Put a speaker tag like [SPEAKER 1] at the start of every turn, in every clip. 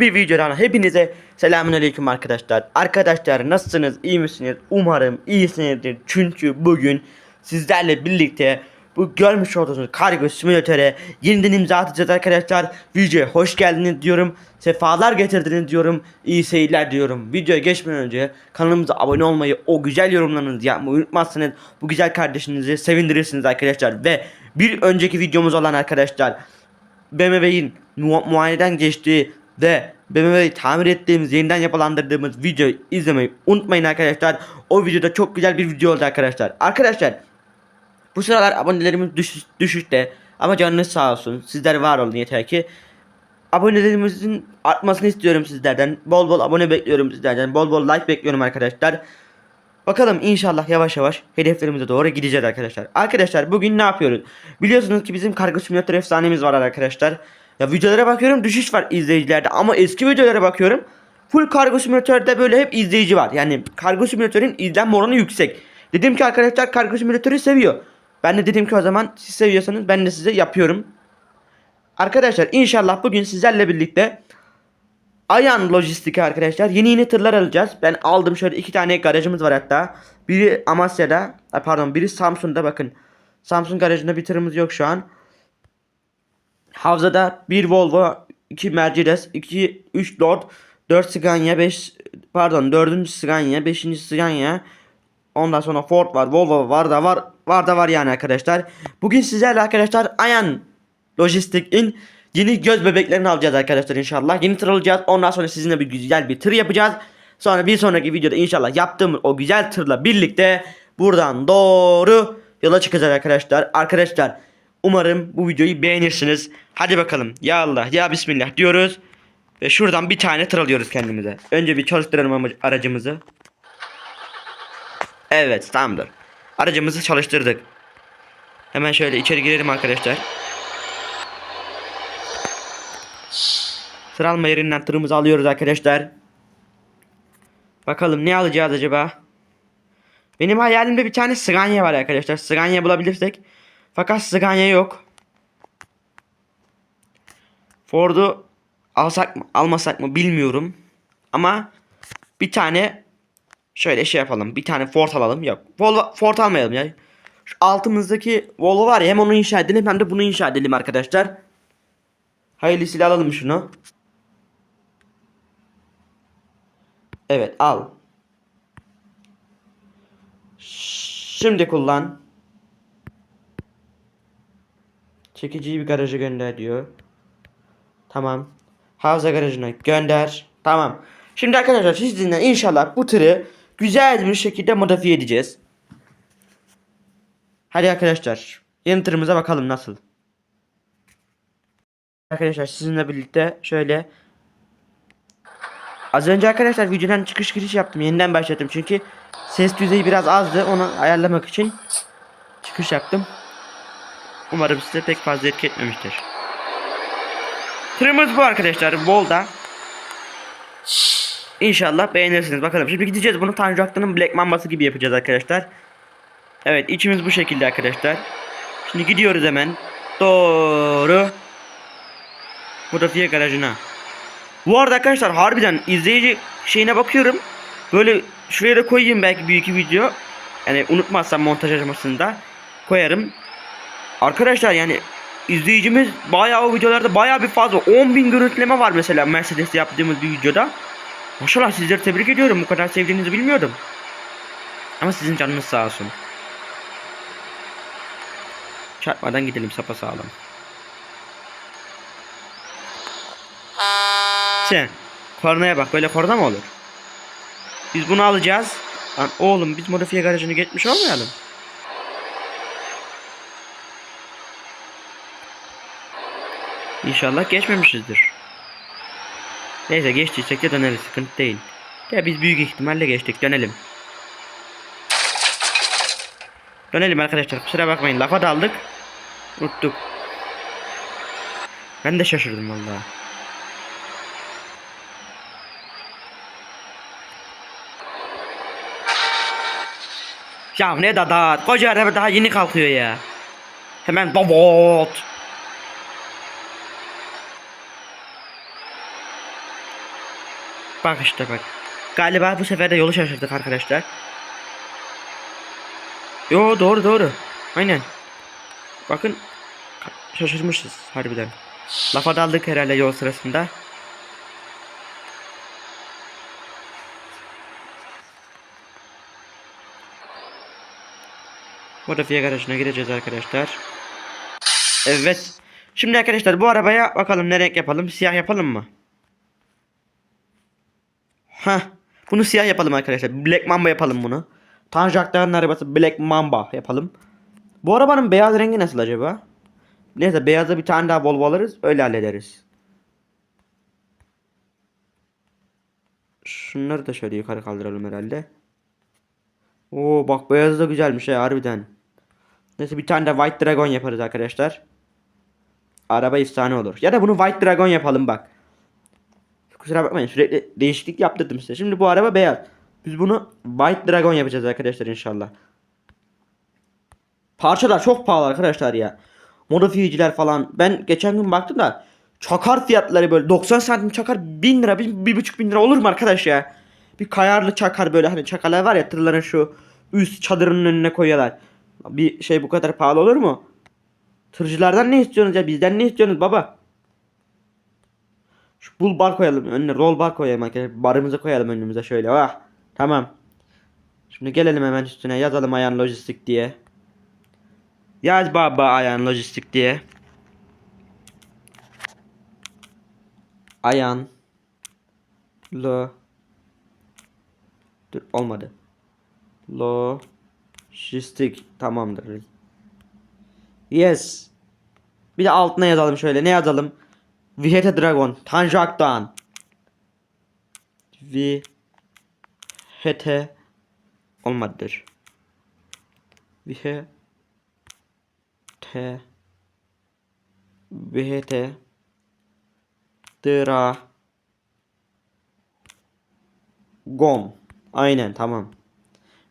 [SPEAKER 1] bir videodan hepinize selamünaleyküm arkadaşlar. Arkadaşlar nasılsınız? İyi misiniz? Umarım iyisinizdir. Çünkü bugün sizlerle birlikte bu görmüş olduğunuz kargo simülatöre yeniden imza atacağız arkadaşlar. Videoya hoş geldiniz diyorum. Sefalar getirdiniz diyorum. İyi seyirler diyorum. Videoya geçmeden önce kanalımıza abone olmayı, o güzel yorumlarınızı yapmayı unutmazsanız bu güzel kardeşinizi sevindirirsiniz arkadaşlar. Ve bir önceki videomuz olan arkadaşlar BMW'in mu- muayeneden geçtiği ve BMW'yi tamir ettiğimiz, yeniden yapılandırdığımız videoyu izlemeyi unutmayın arkadaşlar. O videoda çok güzel bir video oldu arkadaşlar. Arkadaşlar bu sıralar abonelerimiz düş, düşüşte ama canınız sağ olsun. Sizler var olun yeter ki. Abonelerimizin artmasını istiyorum sizlerden. Bol bol abone bekliyorum sizlerden. Bol bol like bekliyorum arkadaşlar. Bakalım inşallah yavaş yavaş hedeflerimize doğru gideceğiz arkadaşlar. Arkadaşlar bugün ne yapıyoruz? Biliyorsunuz ki bizim kargo simülatör efsanemiz var arkadaşlar. Ya videolara bakıyorum düşüş var izleyicilerde ama eski videolara bakıyorum full kargo simülatörde böyle hep izleyici var. Yani kargo simülatörün izlenme oranı yüksek. Dedim ki arkadaşlar kargo simülatörü seviyor. Ben de dedim ki o zaman siz seviyorsanız ben de size yapıyorum. Arkadaşlar inşallah bugün sizlerle birlikte Ayan Lojistik arkadaşlar. Yeni yeni tırlar alacağız. Ben aldım şöyle iki tane garajımız var hatta. Biri Amasya'da. Pardon biri Samsun'da bakın. Samsun garajında bir tırımız yok şu an. Havzada bir Volvo, iki Mercedes, iki 3 Lord, 4 Scania, 5 pardon 4. Scania, 5. Scania. Ondan sonra Ford var, Volvo var da var, var da var yani arkadaşlar. Bugün sizlerle arkadaşlar Ayan Lojistik'in yeni göz bebeklerini alacağız arkadaşlar inşallah. Yeni tır alacağız. Ondan sonra sizinle bir güzel bir tır yapacağız. Sonra bir sonraki videoda inşallah yaptığımız o güzel tırla birlikte buradan doğru yola çıkacağız arkadaşlar. Arkadaşlar umarım bu videoyu beğenirsiniz. Hadi bakalım. Ya Allah ya Bismillah diyoruz. Ve şuradan bir tane tır alıyoruz kendimize. Önce bir çalıştıralım aracımızı. Evet tamamdır. Aracımızı çalıştırdık. Hemen şöyle içeri girelim arkadaşlar. Sıralama yerinden tırımızı alıyoruz arkadaşlar. Bakalım ne alacağız acaba? Benim hayalimde bir tane Scania var arkadaşlar. Scania bulabilirsek. Fakat Scania yok. Ford'u alsak mı almasak mı bilmiyorum. Ama bir tane şöyle şey yapalım. Bir tane Ford alalım. Yok. Volvo, Ford almayalım ya. Şu altımızdaki Volvo var ya hem onu inşa edelim hem de bunu inşa edelim arkadaşlar. Hayırlısıyla alalım şunu. Evet al. Şimdi kullan. Çekiciyi bir garaja gönder diyor. Tamam. Havza garajına gönder. Tamam. Şimdi arkadaşlar sizinle inşallah bu tırı güzel bir şekilde modifiye edeceğiz. Hadi arkadaşlar. Yeni tırımıza bakalım nasıl. Arkadaşlar sizinle birlikte şöyle Az önce arkadaşlar videodan çıkış giriş yaptım. Yeniden başlattım çünkü ses düzeyi biraz azdı. Onu ayarlamak için çıkış yaptım. Umarım size pek fazla etki etmemiştir. Tırımız bu arkadaşlar. Volda. İnşallah beğenirsiniz. Bakalım. Şimdi gideceğiz. Bunu Tanju Aktan'ın Black Mambası gibi yapacağız arkadaşlar. Evet içimiz bu şekilde arkadaşlar. Şimdi gidiyoruz hemen. Doğru. Modifiye garajına. Bu arada arkadaşlar harbiden izleyici şeyine bakıyorum. Böyle şuraya da koyayım belki bir iki video. Yani unutmazsam montaj aşamasında koyarım. Arkadaşlar yani izleyicimiz bayağı o videolarda bayağı bir fazla 10.000 görüntüleme var mesela Mercedes yaptığımız bir videoda. Maşallah sizleri tebrik ediyorum. Bu kadar sevdiğinizi bilmiyordum. Ama sizin canınız sağ olsun. Çarpmadan gidelim sapasağlam. Sen kornaya bak böyle korna mı olur? Biz bunu alacağız. Lan oğlum biz modifiye garajını geçmiş olmayalım. İnşallah geçmemişizdir. Neyse geçtiysek de döneriz sıkıntı değil. Ya biz büyük ihtimalle geçtik dönelim. Dönelim arkadaşlar kusura bakmayın lafa daldık. Unuttuk. Ben de şaşırdım vallahi. Ya ne dada koca araba daha yeni kalkıyor ya. Hemen babot. Bak işte bak. Galiba bu sefer de yolu şaşırdık arkadaşlar. Yo doğru doğru. Aynen. Bakın şaşırmışız harbiden. Lafa daldık herhalde yol sırasında. Modifiye garajına gireceğiz arkadaşlar. Evet. Şimdi arkadaşlar bu arabaya bakalım ne renk yapalım? Siyah yapalım mı? Ha, Bunu siyah yapalım arkadaşlar. Black Mamba yapalım bunu. Tanju Aktar'ın arabası Black Mamba yapalım. Bu arabanın beyaz rengi nasıl acaba? Neyse beyaza bir tane daha Volvo alırız. Öyle hallederiz. Şunları da şöyle yukarı kaldıralım herhalde. Oo bak beyazı da güzelmiş ya harbiden. Neyse bir tane de White Dragon yaparız arkadaşlar. Araba efsane olur. Ya da bunu White Dragon yapalım bak. Kusura bakmayın sürekli değişiklik yaptırdım size. Şimdi bu araba beyaz. Biz bunu White Dragon yapacağız arkadaşlar inşallah. Parçalar çok pahalı arkadaşlar ya. Modifiyeciler falan. Ben geçen gün baktım da çakar fiyatları böyle 90 santim çakar 1000 lira, 1,5 bin lira olur mu arkadaş ya? Bir kayarlı çakar böyle hani çakarlar var ya tırların şu üst çadırının önüne koyuyorlar. Bir şey bu kadar pahalı olur mu? Tırcılardan ne istiyorsunuz ya? Bizden ne istiyorsunuz baba? Şu bul bar koyalım önüne roll bar koyalım arkadaşlar. Barımızı koyalım önümüze şöyle. Ah tamam. Şimdi gelelim hemen üstüne yazalım Ayan Lojistik diye. Yaz baba Ayan Lojistik diye. Ayan Lo Dur olmadı. Lojistik tamamdır. Yes. Bir de altına yazalım şöyle. Ne yazalım? Vihete Dragon. Tanju Akdoğan. Vihete olmadıdır. Vihete Vihete Dra Gon. Aynen tamam.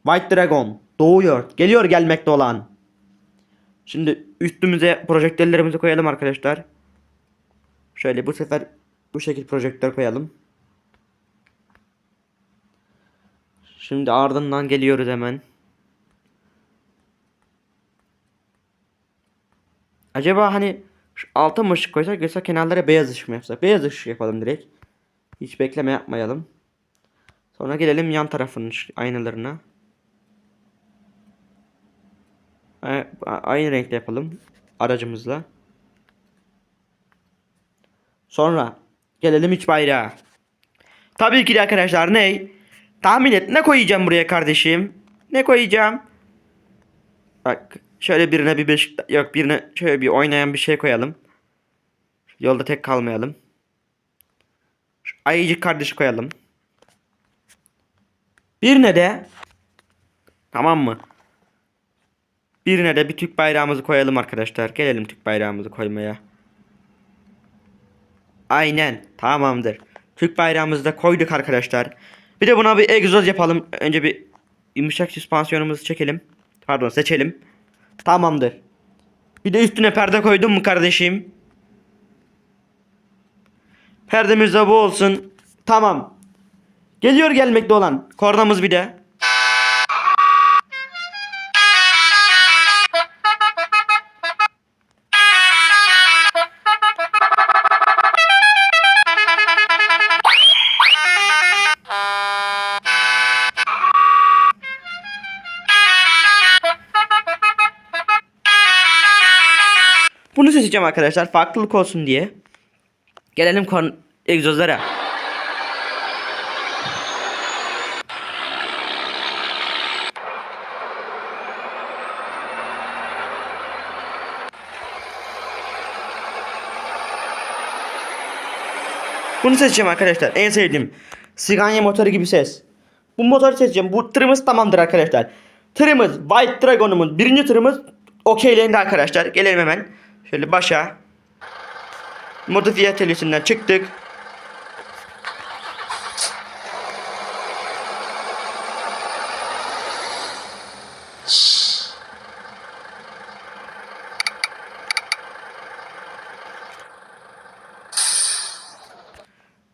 [SPEAKER 1] White Dragon doğuyor. Geliyor gelmekte olan. Şimdi üstümüze projektörlerimizi koyalım arkadaşlar. Şöyle bu sefer bu şekil projektör koyalım. Şimdi ardından geliyoruz hemen. Acaba hani şu alta mı ışık koysak yoksa kenarlara beyaz ışık mı yapsak? Beyaz ışık yapalım direkt. Hiç bekleme yapmayalım. Sonra gelelim yan tarafının aynalarına. Aynı renkte yapalım aracımızla. Sonra gelelim iç bayrağı. Tabii ki de arkadaşlar ne? Tahmin et ne koyacağım buraya kardeşim? Ne koyacağım? Bak şöyle birine bir beşik yok birine şöyle bir oynayan bir şey koyalım. Yolda tek kalmayalım. Şu ayıcık kardeşi koyalım. Birine de tamam mı? Birine de bir Türk bayrağımızı koyalım arkadaşlar. Gelelim Türk bayrağımızı koymaya. Aynen. Tamamdır. Türk bayrağımızı da koyduk arkadaşlar. Bir de buna bir egzoz yapalım. Önce bir yumuşak süspansiyonumuzu çekelim. Pardon seçelim. Tamamdır. Bir de üstüne perde koydum mu kardeşim? Perdemiz de bu olsun. Tamam. Geliyor gelmekte olan. Kornamız bir de. Seçeceğim arkadaşlar farklılık olsun diye. Gelelim kon egzozlara. Bunu seçeceğim arkadaşlar. En sevdiğim. Siganya motoru gibi ses. Bu motoru seçeceğim. Bu tırımız tamamdır arkadaşlar. Tırımız White Dragon'umuz. Birinci tırımız okeylendi arkadaşlar. Gelelim hemen. Şöyle başa. Modifiye atölyesinden çıktık.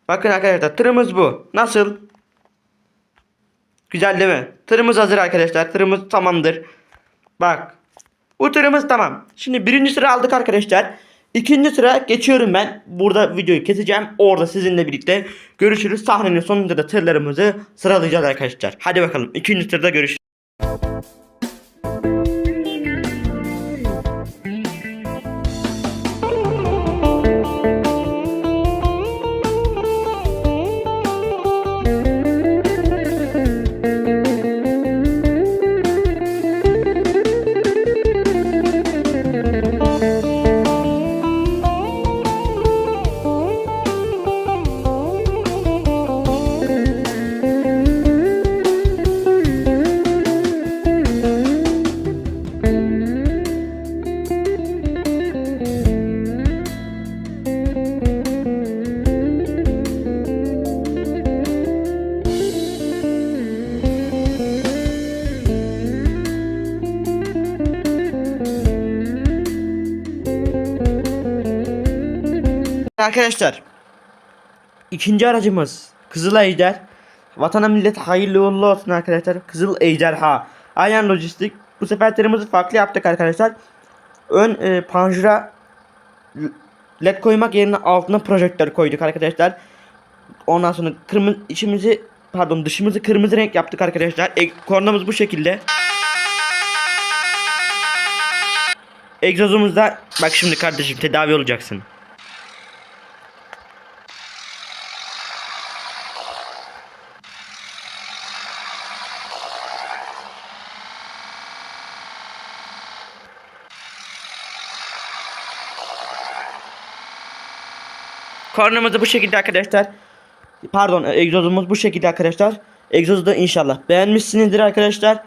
[SPEAKER 1] Bakın arkadaşlar tırımız bu. Nasıl? Güzel değil mi? Tırımız hazır arkadaşlar. Tırımız tamamdır. Bak. Bu tırımız tamam. Şimdi birinci sıra aldık arkadaşlar. İkinci sıra geçiyorum ben. Burada videoyu keseceğim. Orada sizinle birlikte görüşürüz. Sahnenin sonunda da tırlarımızı sıralayacağız arkadaşlar. Hadi bakalım. İkinci sırada görüşürüz. Arkadaşlar ikinci aracımız Kızıl Ejder. Vatana millet hayırlı uğurlu olsun arkadaşlar. Kızıl Ejderha. Ayan Lojistik. Bu sefer tırımızı farklı yaptık arkadaşlar. Ön e, panjura led koymak yerine altına projektör koyduk arkadaşlar. Ondan sonra kırmızı içimizi pardon dışımızı kırmızı renk yaptık arkadaşlar. E, kornamız bu şekilde. Egzozumuzda bak şimdi kardeşim tedavi olacaksın. Kornamız da bu şekilde arkadaşlar. Pardon egzozumuz bu şekilde arkadaşlar. Egzozu da inşallah beğenmişsinizdir arkadaşlar.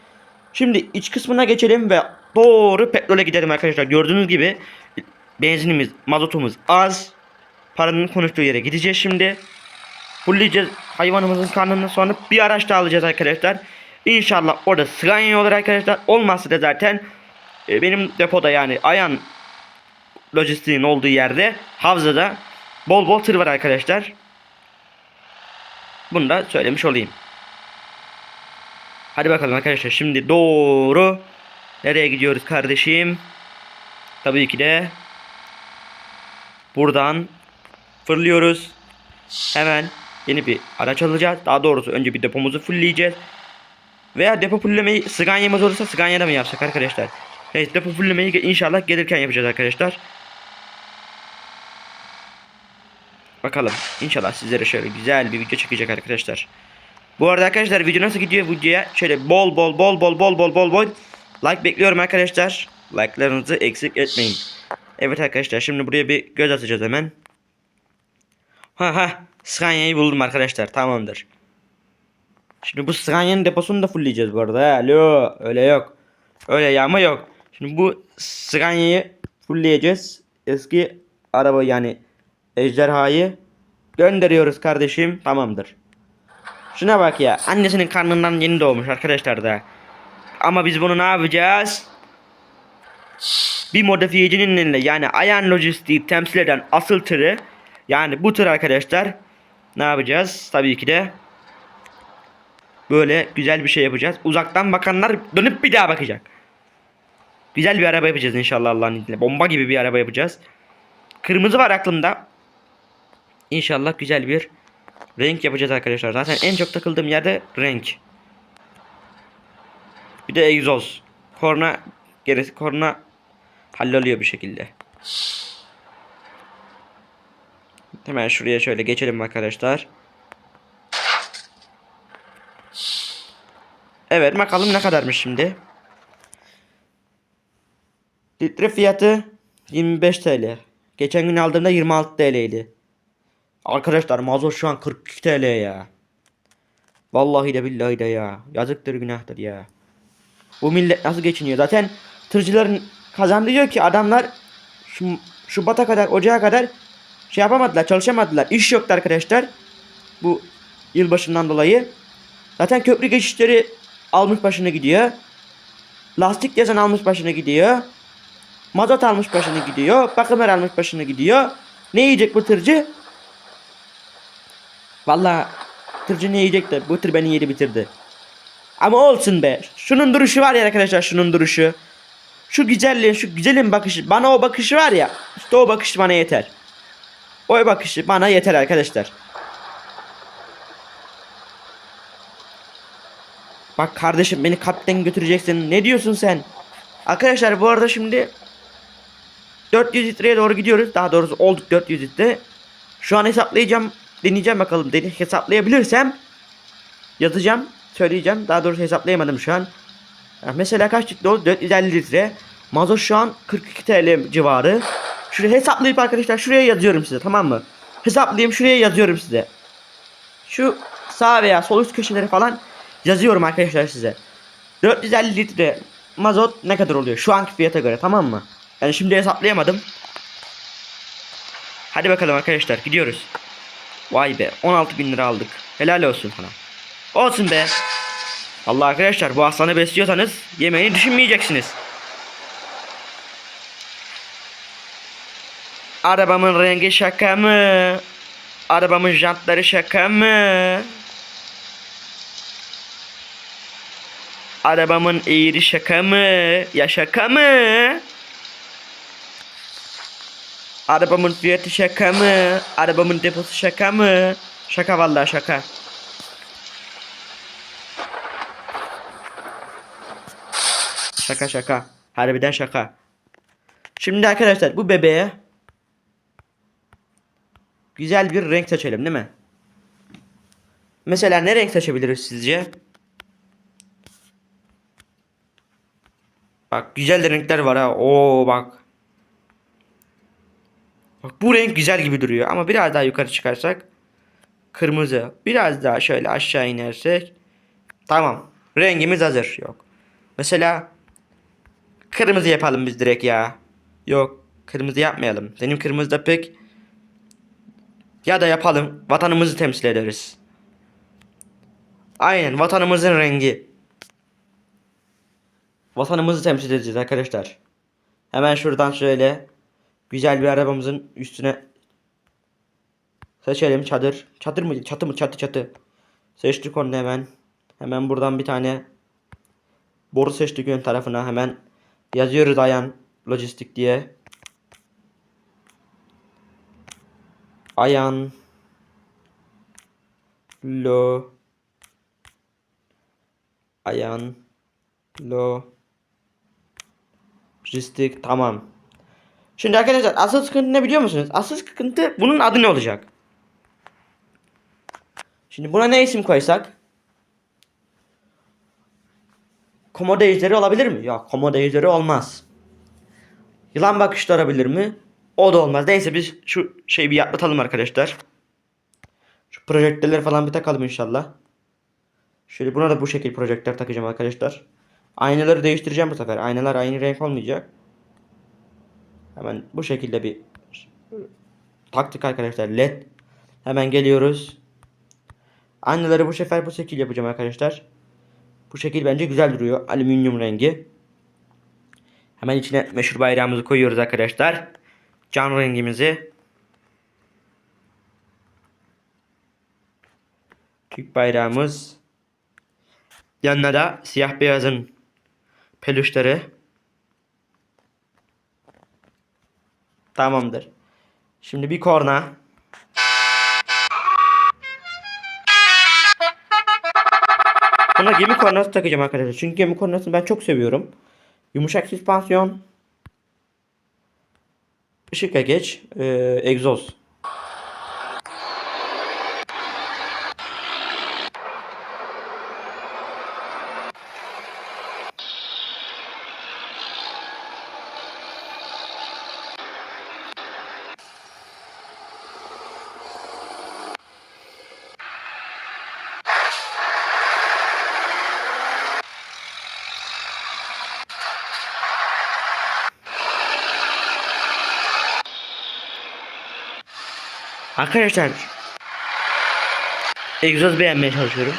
[SPEAKER 1] Şimdi iç kısmına geçelim ve doğru petrole gidelim arkadaşlar. Gördüğünüz gibi benzinimiz, mazotumuz az. Paranın konuştuğu yere gideceğiz şimdi. Fulleyeceğiz hayvanımızın karnını sonra bir araç daha alacağız arkadaşlar. İnşallah orada Scania olur arkadaşlar. Olmazsa da zaten e, benim depoda yani Ayan lojistiğin olduğu yerde havzada bol bol tır var arkadaşlar. Bunu da söylemiş olayım. Hadi bakalım arkadaşlar şimdi doğru nereye gidiyoruz kardeşim? Tabii ki de buradan fırlıyoruz. Hemen yeni bir araç alacağız. Daha doğrusu önce bir depomuzu fullleyeceğiz. Veya depo fulllemeyi Scania'mız olursa Scania'da mı yapsak arkadaşlar? Evet depo fulllemeyi inşallah gelirken yapacağız arkadaşlar. Bakalım. İnşallah sizlere şöyle güzel bir video çekecek arkadaşlar. Bu arada arkadaşlar video nasıl gidiyor videoya? Şöyle bol bol bol bol bol bol bol bol like bekliyorum arkadaşlar. Like'larınızı eksik etmeyin. Evet arkadaşlar şimdi buraya bir göz atacağız hemen. Ha ha Scania'yı buldum arkadaşlar tamamdır. Şimdi bu Scania'nın deposunu da fullleyeceğiz bu arada. Alo öyle yok. Öyle yağma yok. Şimdi bu Scania'yı fullleyeceğiz. Eski araba yani ejderhayı gönderiyoruz kardeşim. Tamamdır. Şuna bak ya. Annesinin karnından yeni doğmuş arkadaşlar da. Ama biz bunu ne yapacağız? Bir modifiyecinin eline yani Ayan Lojistiği temsil eden asıl tırı yani bu tır arkadaşlar ne yapacağız? Tabii ki de böyle güzel bir şey yapacağız. Uzaktan bakanlar dönüp bir daha bakacak. Güzel bir araba yapacağız inşallah Allah'ın izniyle. Bomba gibi bir araba yapacağız. Kırmızı var aklımda. İnşallah güzel bir renk yapacağız arkadaşlar. Zaten en çok takıldığım yerde renk. Bir de egzoz. Korna gerisi korna halloluyor bir şekilde. Hemen şuraya şöyle geçelim arkadaşlar. Evet bakalım ne kadarmış şimdi. Litre fiyatı 25 TL. Geçen gün aldığımda 26 TL'ydi. Arkadaşlar mazot şu an 42 TL ya. Vallahi de billahi de ya. Yazıktır günahtır ya. Bu millet nasıl geçiniyor? Zaten tırcıların kazandığı diyor ki adamlar şu, Şubat'a kadar Ocağa kadar şey yapamadılar çalışamadılar. İş yoktu arkadaşlar. Bu yılbaşından dolayı. Zaten köprü geçişleri almış başını gidiyor. Lastik yazan almış başını gidiyor. Mazot almış başını gidiyor. Bakımlar almış başını gidiyor. Ne yiyecek bu tırcı? Vallahi tırcı ne yiyecek de bu tır beni yedi bitirdi. Ama olsun be. Şunun duruşu var ya arkadaşlar şunun duruşu. Şu güzelliğin şu güzelin bakışı bana o bakışı var ya işte o bakış bana yeter. O bakışı bana yeter arkadaşlar. Bak kardeşim beni kapten götüreceksin. Ne diyorsun sen? Arkadaşlar bu arada şimdi 400 litreye doğru gidiyoruz. Daha doğrusu olduk 400 litre. Şu an hesaplayacağım. Deneyeceğim bakalım. Deni hesaplayabilirsem yazacağım. Söyleyeceğim. Daha doğrusu hesaplayamadım şu an. Ya mesela kaç litre oldu? 450 litre. Mazot şu an 42 TL civarı. Şuraya hesaplayıp arkadaşlar şuraya yazıyorum size tamam mı? Hesaplayayım şuraya yazıyorum size. Şu sağ veya sol üst köşelere falan yazıyorum arkadaşlar size. 450 litre mazot ne kadar oluyor şu anki fiyata göre tamam mı? Yani şimdi hesaplayamadım. Hadi bakalım arkadaşlar gidiyoruz. Vay be 16 bin lira aldık. Helal olsun sana. Olsun be. Allah arkadaşlar bu aslanı besliyorsanız yemeği düşünmeyeceksiniz. Arabamın rengi şaka mı? Arabamın jantları şaka mı? Arabamın eğri şaka mı? Ya şaka mı? Arabamın fiyatı şaka mı? Arabamın deposu şaka mı? Şaka vallahi şaka. Şaka şaka. Harbiden şaka. Şimdi arkadaşlar bu bebeğe güzel bir renk seçelim değil mi? Mesela ne renk seçebiliriz sizce? Bak güzel renkler var ha. Oo bak. Bak bu renk güzel gibi duruyor ama biraz daha yukarı çıkarsak kırmızı. Biraz daha şöyle aşağı inersek tamam. Rengimiz hazır. Yok. Mesela kırmızı yapalım biz direkt ya. Yok, kırmızı yapmayalım. Benim kırmızı da pek ya da yapalım. Vatanımızı temsil ederiz. Aynen vatanımızın rengi. Vatanımızı temsil edeceğiz arkadaşlar. Hemen şuradan şöyle güzel bir arabamızın üstüne seçelim çadır. Çadır mı? Çatı mı? Çatı çatı. Seçtik onu hemen. Hemen buradan bir tane boru seçtik ön tarafına hemen yazıyoruz Ayan Lojistik diye. Ayan Lo Ayan Lo Lojistik tamam. Şimdi arkadaşlar asıl sıkıntı ne biliyor musunuz? Asıl sıkıntı bunun adı ne olacak? Şimdi buna ne isim koysak? Komodo ejderi olabilir mi? Yok komodo ejderi olmaz. Yılan bakışlı olabilir mi? O da olmaz. Neyse biz şu şeyi bir atlatalım arkadaşlar. Şu projektörleri falan bir takalım inşallah. Şöyle buna da bu şekil projektör takacağım arkadaşlar. Aynaları değiştireceğim bu sefer. Aynalar aynı renk olmayacak. Hemen bu şekilde bir taktık arkadaşlar led. Hemen geliyoruz. Aynaları bu sefer bu şekil yapacağım arkadaşlar. Bu şekil bence güzel duruyor. Alüminyum rengi. Hemen içine meşhur bayrağımızı koyuyoruz arkadaşlar. Can rengimizi. Türk bayrağımız. Yanına da siyah beyazın peluşları. Tamamdır. Şimdi bir korna. Buna gemi kornası takacağım arkadaşlar. Çünkü gemi kornasını ben çok seviyorum. Yumuşak süspansiyon. Işık geç. E, egzoz. Arkadaşlar egzoz beğenmeye çalışıyorum.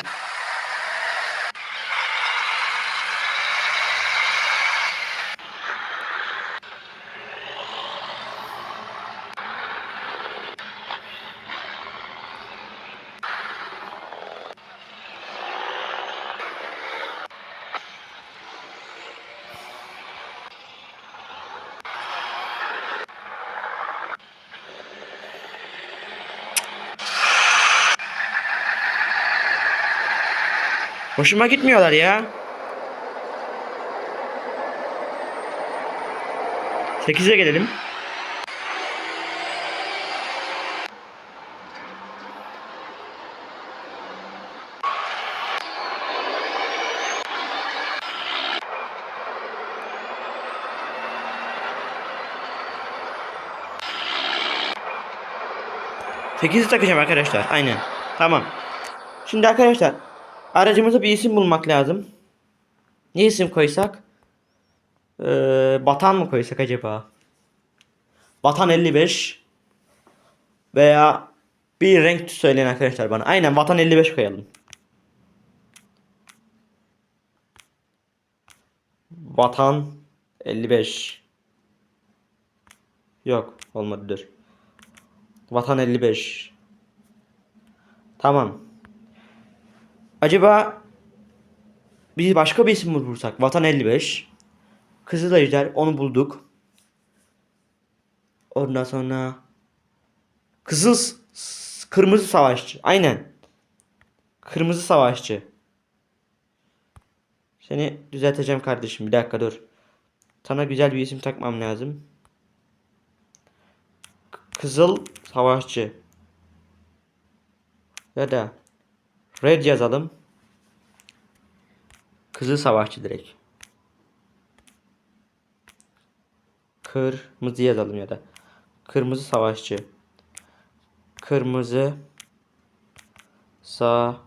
[SPEAKER 1] Hoşuma gitmiyorlar ya. 8'e gelelim. Sekizi takacağım arkadaşlar. Aynen. Tamam. Şimdi arkadaşlar aracımıza bir isim bulmak lazım. Ne isim koysak? Ee, Batan mı koysak acaba? Vatan 55 veya bir renk söyleyin arkadaşlar bana. Aynen Vatan 55 koyalım. Vatan 55 Yok olmadı dur. Vatan 55 Tamam. Acaba bir başka bir isim mi bulsak? Vatan 55 Kızıl Ejder onu bulduk. Ondan sonra Kızıl Kırmızı Savaşçı. Aynen. Kırmızı Savaşçı. Seni düzelteceğim kardeşim. Bir dakika dur. Sana güzel bir isim takmam lazım. Kızıl Savaşçı. Ya da Red yazalım. Kızıl Savaşçı direkt. Kırmızı yazalım ya da. Kırmızı savaşçı. Kırmızı savaşçı.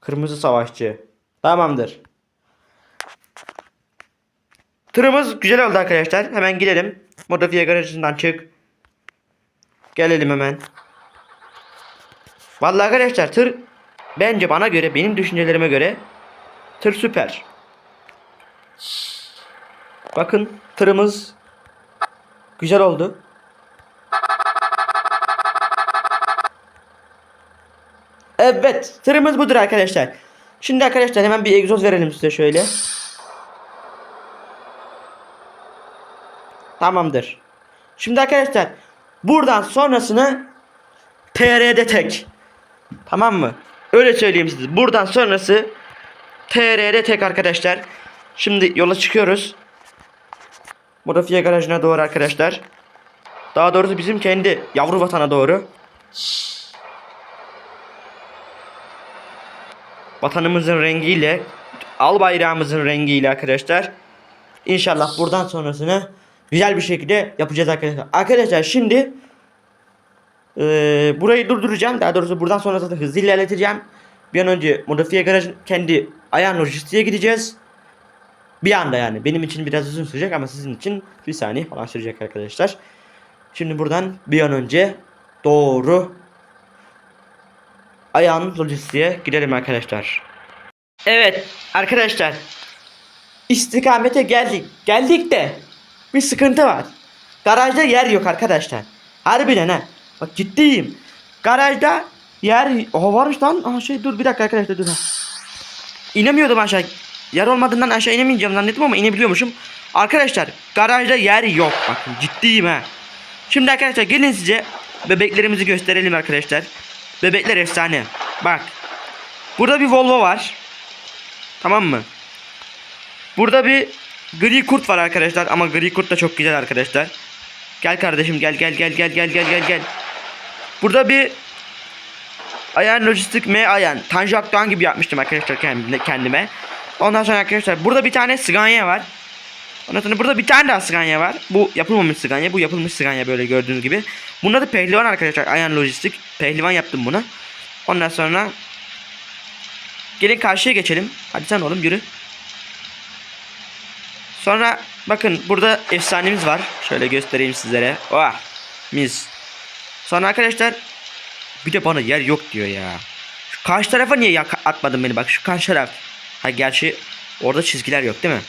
[SPEAKER 1] Kırmızı savaşçı. Tamamdır. Tırımız güzel oldu arkadaşlar. Hemen gidelim. Modifiye garajından çık. Gelelim hemen. Vallahi arkadaşlar tır bence bana göre benim düşüncelerime göre tır süper. Bakın tırımız güzel oldu. Evet tırımız budur arkadaşlar. Şimdi arkadaşlar hemen bir egzoz verelim size şöyle. Tamamdır. Şimdi arkadaşlar buradan sonrasını TR'de tek. Tamam mı? Öyle söyleyeyim size. Buradan sonrası TR'de tek arkadaşlar. Şimdi yola çıkıyoruz. Modifiye garajına doğru arkadaşlar. Daha doğrusu bizim kendi yavru vatana doğru. Vatanımızın rengiyle, al bayrağımızın rengiyle arkadaşlar. İnşallah buradan sonrasını güzel bir şekilde yapacağız arkadaşlar. Arkadaşlar şimdi eee, burayı durduracağım. Daha doğrusu buradan sonrasını hızlı ilerleteceğim. Bir an önce modifiye garajın kendi ayağın lojistiğe gideceğiz. Bir anda yani. Benim için biraz uzun sürecek ama sizin için bir saniye falan sürecek arkadaşlar. Şimdi buradan bir an önce doğru ayağın lojistiğe gidelim arkadaşlar. Evet arkadaşlar. İstikamete geldik. Geldik de bir sıkıntı var. Garajda yer yok arkadaşlar. Harbiden ha. Bak ciddiyim. Garajda yer Oha varmış lan. Aha şey dur bir dakika arkadaşlar dur. İnemiyordum aşağı. Yer olmadığından aşağı inemeyeceğim zannettim ama inebiliyormuşum. Arkadaşlar garajda yer yok. Bakın ciddiyim ha. Şimdi arkadaşlar gelin size bebeklerimizi gösterelim arkadaşlar. Bebekler efsane. Bak. Burada bir Volvo var. Tamam mı? Burada bir gri kurt var arkadaşlar ama gri kurt da çok güzel arkadaşlar. Gel kardeşim gel gel gel gel gel gel gel gel. Burada bir Ayan Lojistik M Ayan. Tanju Akdoğan gibi yapmıştım arkadaşlar kendime. Ondan sonra arkadaşlar burada bir tane Scania var. Ondan sonra burada bir tane daha Scania var. Bu yapılmamış Scania. Bu yapılmış Scania böyle gördüğünüz gibi. Bunda da pehlivan arkadaşlar. Ayan Lojistik. Pehlivan yaptım bunu. Ondan sonra gelin karşıya geçelim. Hadi sen oğlum yürü. Sonra bakın burada efsanemiz var. Şöyle göstereyim sizlere. Oha. Mis. Sonra arkadaşlar bir de bana yer yok diyor ya. Şu karşı tarafa niye atmadın beni bak şu karşı taraf. Ha gerçi orada çizgiler yok değil mi?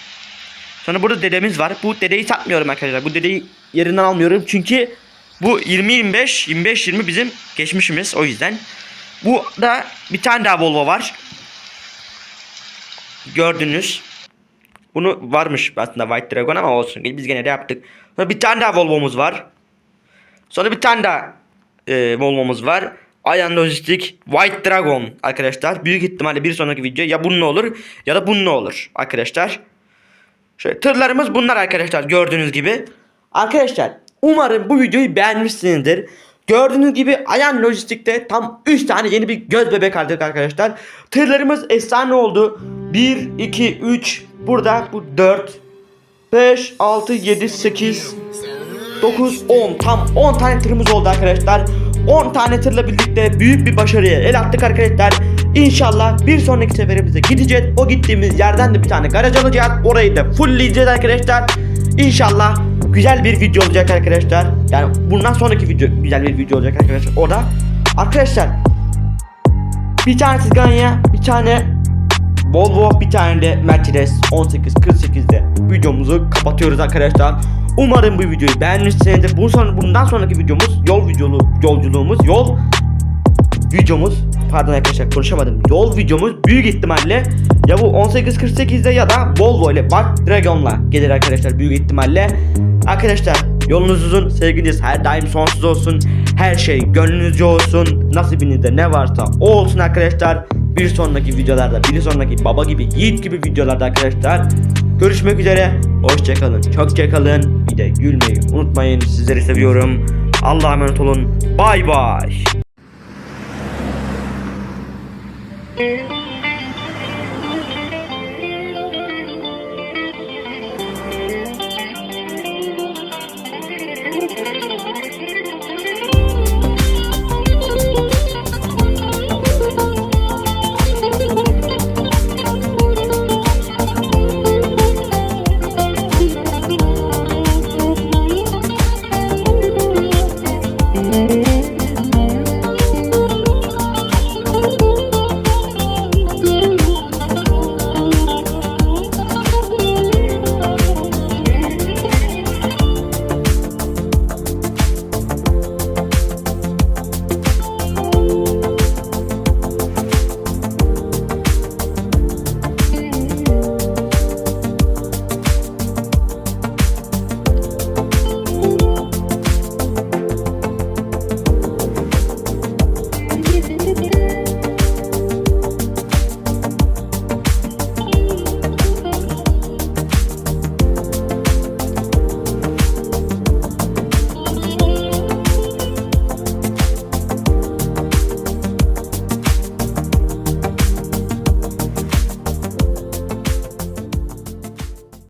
[SPEAKER 1] Sonra burada dedemiz var. Bu dedeyi satmıyorum arkadaşlar. Bu dedeyi yerinden almıyorum çünkü bu 20-25 25-20 bizim geçmişimiz o yüzden. Bu da bir tane daha Volvo var. Gördünüz. Bunu varmış aslında White Dragon ama olsun. Biz gene de yaptık. Sonra bir tane daha Volvo'muz var. Sonra bir tane daha e, Volvo'muz var. Ayan Lojistik White Dragon arkadaşlar. Büyük ihtimalle bir sonraki video ya bununla olur ya da bununla olur arkadaşlar. Şöyle tırlarımız bunlar arkadaşlar gördüğünüz gibi. Arkadaşlar umarım bu videoyu beğenmişsinizdir. Gördüğünüz gibi Ayan Lojistik'te tam 3 tane yeni bir göz bebek aldık arkadaşlar. Tırlarımız efsane oldu. 1, 2, 3, burada bu 4, 5, 6, 7, 8, 9, 10 tam 10 tane tırımız oldu arkadaşlar. 10 tane tırla birlikte büyük bir başarıya el attık arkadaşlar. İnşallah bir sonraki seferimizde gideceğiz. O gittiğimiz yerden de bir tane garaj alacağız. Orayı da fullleyeceğiz arkadaşlar. İnşallah güzel bir video olacak arkadaşlar. Yani bundan sonraki video güzel bir video olacak arkadaşlar. O da arkadaşlar bir tane Scania, bir tane Volvo, bir tane de Mercedes 1848'de videomuzu kapatıyoruz arkadaşlar. Umarım bu videoyu beğenmişsinizdir. Bu son, bundan sonraki videomuz yol videolu yolculuğumuz yol videomuz pardon arkadaşlar konuşamadım. Yol videomuz büyük ihtimalle ya bu 1848'de ya da Volvo ile Bak Dragon'la gelir arkadaşlar büyük ihtimalle. Arkadaşlar yolunuz uzun, sevginiz her daim sonsuz olsun. Her şey gönlünüzce olsun. Nasibinizde ne varsa o olsun arkadaşlar. Bir sonraki videolarda, bir sonraki baba gibi, yiğit gibi videolarda arkadaşlar. Görüşmek üzere. Hoşçakalın. Çokça kalın. Bir de gülmeyi unutmayın. Sizleri seviyorum. Allah'a emanet olun. Bay bay.